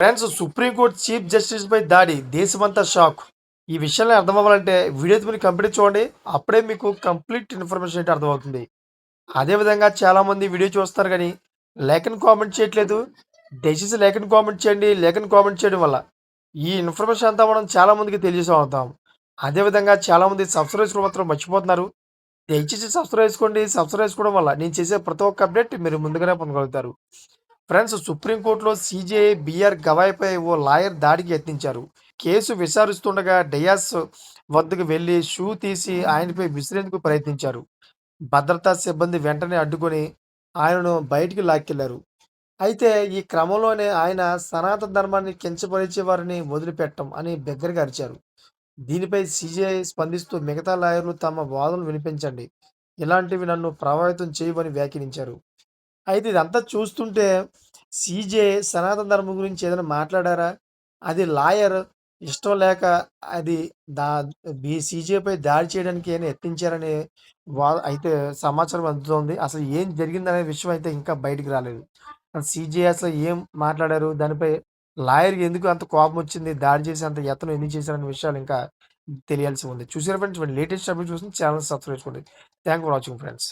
Friends supreme court chief justice పై దాడి దేశమంతా shock. ఈ విషయాన్ని అర్థం అవ్వాలంటే వీడియో మీరు కంప్లీట్ చూడండి. అప్పుడే మీకు కంప్లీట్ ఇన్ఫర్మేషన్ అయితే అర్థమవుతుంది. అదేవిధంగా చాలామంది వీడియో చూస్తారు కానీ లేఖను కామెంట్ చేయట్లేదు. దయచేసి లేఖను కామెంట్ చేయండి. లేఖను కామెంట్ చేయడం వల్ల ఈ ఇన్ఫర్మేషన్ అంతా మనం చాలామందికి మందికి అవుతాం అదేవిధంగా చాలామంది సబ్స్క్రైబ్ చేసుకోవడం మాత్రం మర్చిపోతున్నారు. దయచేసి సబ్స్క్రైబ్ చేసుకోండి. సబ్స్క్రైబ్ చేసుకోవడం వల్ల నేను చేసే ప్రతి ఒక్క అప్డేట్ మీరు ముందుగానే పొందగలుగుతారు. ఫ్రెండ్స్ సుప్రీంకోర్టులో సీజేఐ బిఆర్ గవాయ్పై ఓ లాయర్ దాడికి యత్నించారు. కేసు విచారిస్తుండగా డయాస్ వద్దకు వెళ్ళి షూ తీసి ఆయనపై విసిరేందుకు ప్రయత్నించారు. భద్రతా సిబ్బంది వెంటనే అడ్డుకొని ఆయనను బయటికి లాక్కెళ్ళారు. అయితే ఈ క్రమంలోనే ఆయన సనాతన ధర్మాన్ని కించపరిచే వారిని వదిలిపెట్టం అని బిగ్గరగా అరిచారు. దీనిపై సీజీఐ స్పందిస్తూ మిగతా లాయర్లు తమ వాదనలు వినిపించండి. ఇలాంటివి నన్ను ప్రభావితం చేయవని వ్యాఖ్యానించారు. అయితే ఇదంతా చూస్తుంటే సీజే సనాతన ధర్మం గురించి ఏదైనా మాట్లాడారా? అది లాయర్ ఇష్టం లేక అది దా బీ సీజేపై దాడి చేయడానికి ఏమైనా యత్నించారనే వా అయితే సమాచారం అందుతోంది. అసలు ఏం జరిగిందనే విషయం అయితే ఇంకా బయటికి రాలేదు. సీజే అసలు ఏం మాట్లాడారు? దానిపై లాయర్కి ఎందుకు అంత కోపం వచ్చింది? దాడి చేసి అంత యత్నం ఎందుకు చేశారనే విషయాలు ఇంకా తెలియాల్సి ఉంది. చూసారా ఫ్రెండ్స్? లేటెస్ట్ అప్డేట్ చూసి ఛానల్ సబ్స్క్రైబ్ చేసుకోండి. Thank for watching friends.